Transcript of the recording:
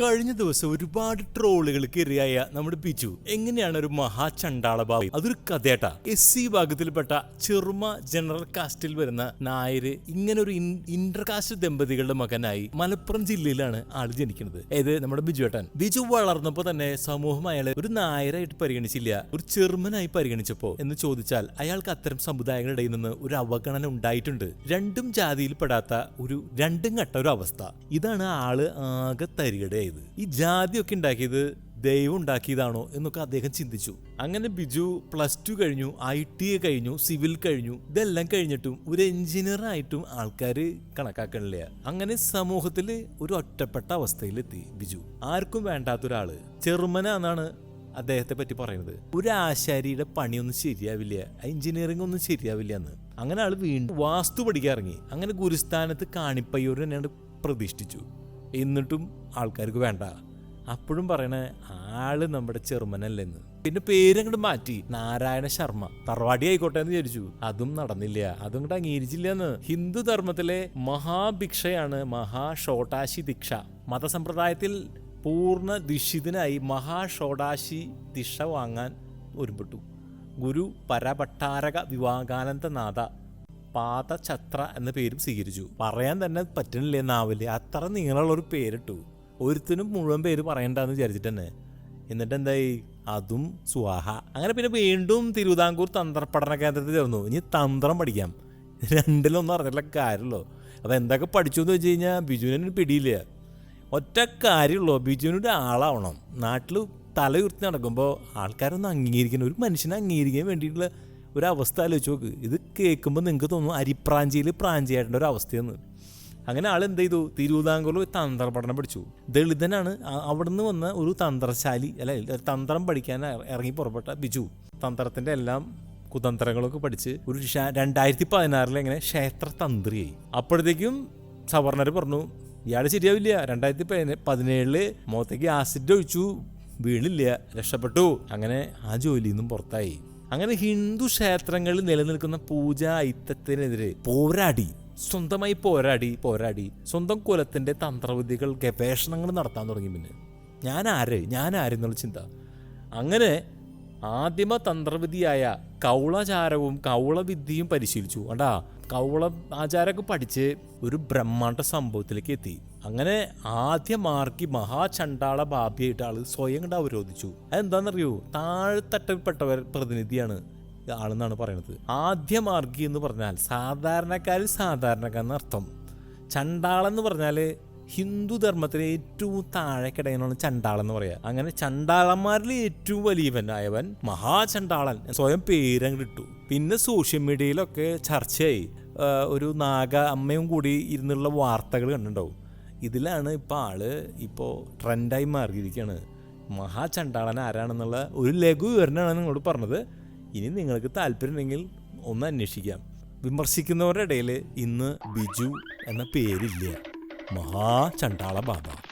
കഴിഞ്ഞ ദിവസം ഒരുപാട് ട്രോളുകൾക്ക് ഇരയായ നമ്മുടെ പിച്ചു എങ്ങനെയാണ് ഒരു മഹാ ബാബു? അതൊരു കഥേട്ടാ എസ് സി വിഭാഗത്തിൽപ്പെട്ട ചെറുമ ജനറൽ കാസ്റ്റിൽ വരുന്ന നായര് ഇങ്ങനെ ഒരു ഇന്റർ കാസ്റ്റ് ദമ്പതികളുടെ മകനായി മലപ്പുറം ജില്ലയിലാണ് ആൾ ജനിക്കുന്നത്. ഏത്? നമ്മുടെ ബിജു ഏട്ടൻ. ബിജു വളർന്നപ്പോ തന്നെ സമൂഹം അയാളെ ഒരു നായരായിട്ട് പരിഗണിച്ചില്ല. ഒരു ചെറുമനായി പരിഗണിച്ചപ്പോ എന്ന് ചോദിച്ചാൽ അയാൾക്ക് അത്തരം സമുദായങ്ങളുടെ നിന്ന് ഒരു അവഗണന ഉണ്ടായിട്ടുണ്ട്. രണ്ടും ജാതിയിൽപ്പെടാത്ത ഒരു രണ്ടും ഘട്ട ഒരു അവസ്ഥ. ഇതാണ് ആൾ ആകെ തരികടയായത് ഈ ജാതിയൊക്കെ ഉണ്ടാക്കിയത് ദൈവം ഉണ്ടാക്കിയതാണോ എന്നൊക്കെ അദ്ദേഹം ചിന്തിച്ചു. അങ്ങനെ ബിജു പ്ലസ് ടു കഴിഞ്ഞു ഐ ടി കഴിഞ്ഞു സിവിൽ കഴിഞ്ഞു ഇതെല്ലാം കഴിഞ്ഞിട്ടും ഒരു എഞ്ചിനീയർ ആയിട്ടും ആൾക്കാർ കണക്കാക്കണില്ല. അങ്ങനെ സമൂഹത്തിൽ ഒരു ഒറ്റപ്പെട്ട അവസ്ഥയിലെത്തി ബിജു. ആർക്കും വേണ്ടാത്ത ഒരാൾ ചെറുമനാന്നാണ് അദ്ദേഹത്തെ പറ്റി പറയുന്നത്. ഒരു ആശാരിയുടെ പണിയൊന്നും ശരിയാവില്ല. എഞ്ചിനീയറിംഗ് ഒന്നും ശരിയാവില്ല എന്ന്. അങ്ങനെ ആൾ വീണ്ടും വാസ്തു പഠിക്കാൻ ഇറങ്ങി. അങ്ങനെ ഗുരുസ്ഥാനത്ത് കാണിപ്പയ്യൂർ തന്നെയാണ് പ്രതിഷ്ഠിച്ചു. എന്നിട്ടും ആൾക്കാർക്ക് വേണ്ട. അപ്പോഴും പറയണേ ആൾ നമ്മുടെ ചെറുമനല്ലെന്ന്. പിന്നെ പേരങ്ങോട്ട് മാറ്റി നാരായണ ശർമ്മ തറവാടി ആയിക്കോട്ടെ എന്ന് വിചാരിച്ചു. അതും നടന്നില്ല അതും കൂടെ അംഗീകരിച്ചില്ല എന്ന് ഹിന്ദു ധർമ്മത്തിലെ മഹാഭിക്ഷയാണ് മഹാഷോട്ടാശി ദീക്ഷ. മതസമ്പ്രദായത്തിൽ പൂർണ ദിഷിതനായി മഹാഷോടാശി ദിക്ഷ വാങ്ങാൻ ഒരുമ്പെട്ടു. ഗുരു പരഭട്ടാരക വിവാകാനന്ദനാഥ പാദഛത്ര എന്ന പേരും സ്വീകരിച്ചു. പറയാൻ തന്നെ പറ്റണില്ലേ നാവിൽ? അത്ര നീളമുള്ള ഒരു പേരിട്ടു. ഒരുത്തിനും മുഴുവൻ പേര് പറയണ്ടെന്ന് വിചാരിച്ചിട്ട് തന്നെ. എന്നിട്ട് എന്തായി? അതും സുവാഹ. അങ്ങനെ പിന്നെ വീണ്ടും തിരുവിതാംകൂർ തന്ത്രപഠന കേന്ദ്രത്തിൽ ചേർന്നു. ഇനി തന്ത്രം പഠിക്കാം. രണ്ടിലൊന്നും അറിഞ്ഞില്ല കാര്യമുള്ളൂ. അപ്പോൾ എന്തൊക്കെ പഠിച്ചു എന്ന് വെച്ച് കഴിഞ്ഞാൽ ബിജുവിനൊന്നും പിടിയില്ല. ഒറ്റ കാര്യമുള്ളൂ. ബിജുവിനൊരു ആളാവണം. നാട്ടിൽ തലയുർത്തി നടക്കുമ്പോൾ ആൾക്കാരൊന്ന് അംഗീകരിക്കണം ഒരു മനുഷ്യനെ അംഗീകരിക്കാൻ വേണ്ടിയിട്ടുള്ള ഒരു അവസ്ഥ ആലോചിച്ച് നോക്ക്. ഇത് കേൾക്കുമ്പോൾ നിങ്ങൾക്ക് തോന്നും അരിപ്രാഞ്ചിയിൽ പ്രാഞ്ചിയായിട്ടൊരു ഒരു അവസ്ഥയെന്ന്. അങ്ങനെ ആൾ എന്ത് ചെയ്തു? തിരുവിതാംകൂറിൽ തന്ത്ര പഠനം പഠിച്ചു. ദളിതനാണ്. അവിടെ അവിടുന്ന് വന്ന ഒരു തന്ത്രശാലി അല്ല തന്ത്രം പഠിക്കാൻ ഇറങ്ങി പുറപ്പെട്ട ബിജു. തന്ത്രത്തിന്റെ എല്ലാം കുതന്ത്രങ്ങളൊക്കെ പഠിച്ച് ഒരു രണ്ടായിരത്തി പതിനാറിൽ ഇങ്ങനെ ക്ഷേത്ര തന്ത്രിയായി അപ്പോഴത്തേക്കും സവർണർ പറഞ്ഞു ഇയാൾ ശരിയാവില്ല. രണ്ടായിരത്തി പതിനേ- പതിനേഴിൽ മുഖത്തേക്ക് ആസിഡ് ഒഴിച്ചു വീണില്ല രക്ഷപ്പെട്ടു. അങ്ങനെ ആ ജോലിയിൽ നിന്നും പുറത്തായി. അങ്ങനെ ഹിന്ദു ക്ഷേത്രങ്ങളിൽ നിലനിൽക്കുന്ന പൂജാ ഐത്തത്തിനെതിരെ പോരാടി സ്വന്തമായി പോരാടി പോരാടി സ്വന്തം കുലത്തിന്റെ തന്ത്രവിദ്യകൾ ഗവേഷണങ്ങൾ നടത്താൻ തുടങ്ങി പിന്നെ. ഞാൻ ആര്? ഞാൻ ആരെന്നുള്ള ചിന്ത. അങ്ങനെ ആദിമ തന്ത്രവിദ്യയായ കൗളാചാരവും കൗളവിദ്യയും പരിശീലിച്ചു. കണ്ടാ കൗള ആചാരമൊക്കെ പഠിച്ച് ഒരു ബ്രഹ്മാണ്ട സംഭവത്തിലേക്ക് എത്തി. അങ്ങനെ ആദ്യ മാർക്കി മഹാചണ്ടാള ബാബിയായിട്ട് ആൾ സ്വയം കണ്ട് അവരോധിച്ചു. അതെന്താണെന്നറിയോ താഴ്ത്തട്ടപ്പെട്ടവർ പ്രതിനിധിയാണ് ആളെന്നാണ് പറയുന്നത് ആദ്യ മാർഗി എന്ന് പറഞ്ഞാൽ സാധാരണക്കാരിൽ സാധാരണക്കാരെന്ന് അർത്ഥം. ചണ്ടാളെന്ന് പറഞ്ഞാൽ ഹിന്ദു ധർമ്മത്തിലെ ഏറ്റവും താഴെ കിടയനാണ് എന്ന് പറയുക അങ്ങനെ ചണ്ടാളന്മാരിൽ ഏറ്റവും വലിയവൻ വലിയവനായവൻ മഹാചണ്ടാളൻ സ്വയം പേരങ്ങ് ഇട്ടു. പിന്നെ സോഷ്യൽ മീഡിയയിലൊക്കെ ചർച്ചയായി. ഒരു നാഗ അമ്മയും കൂടി ഇരുന്നുള്ള വാർത്തകൾ കണ്ടിട്ടുണ്ടാവും. ഇതിലാണ് ഇപ്പോൾ ആൾ ഇപ്പോൾ ട്രെൻഡായി മാറിയിരിക്കുകയാണ് മഹാചണ്ടാളൻ ആരാണെന്നുള്ള ഒരു ലഘു വിവരണമാണ് നിങ്ങളോട് പറഞ്ഞത്. ഇനി നിങ്ങൾക്ക് താല്പര്യമുണ്ടെങ്കിൽ ഒന്ന് അന്വേഷിക്കാം. വിമർശിക്കുന്നവരുടെ ഇടയിൽ ഇന്ന് ബിജു എന്ന പേരില്ല. മഹാചണ്ടാള ബാബ.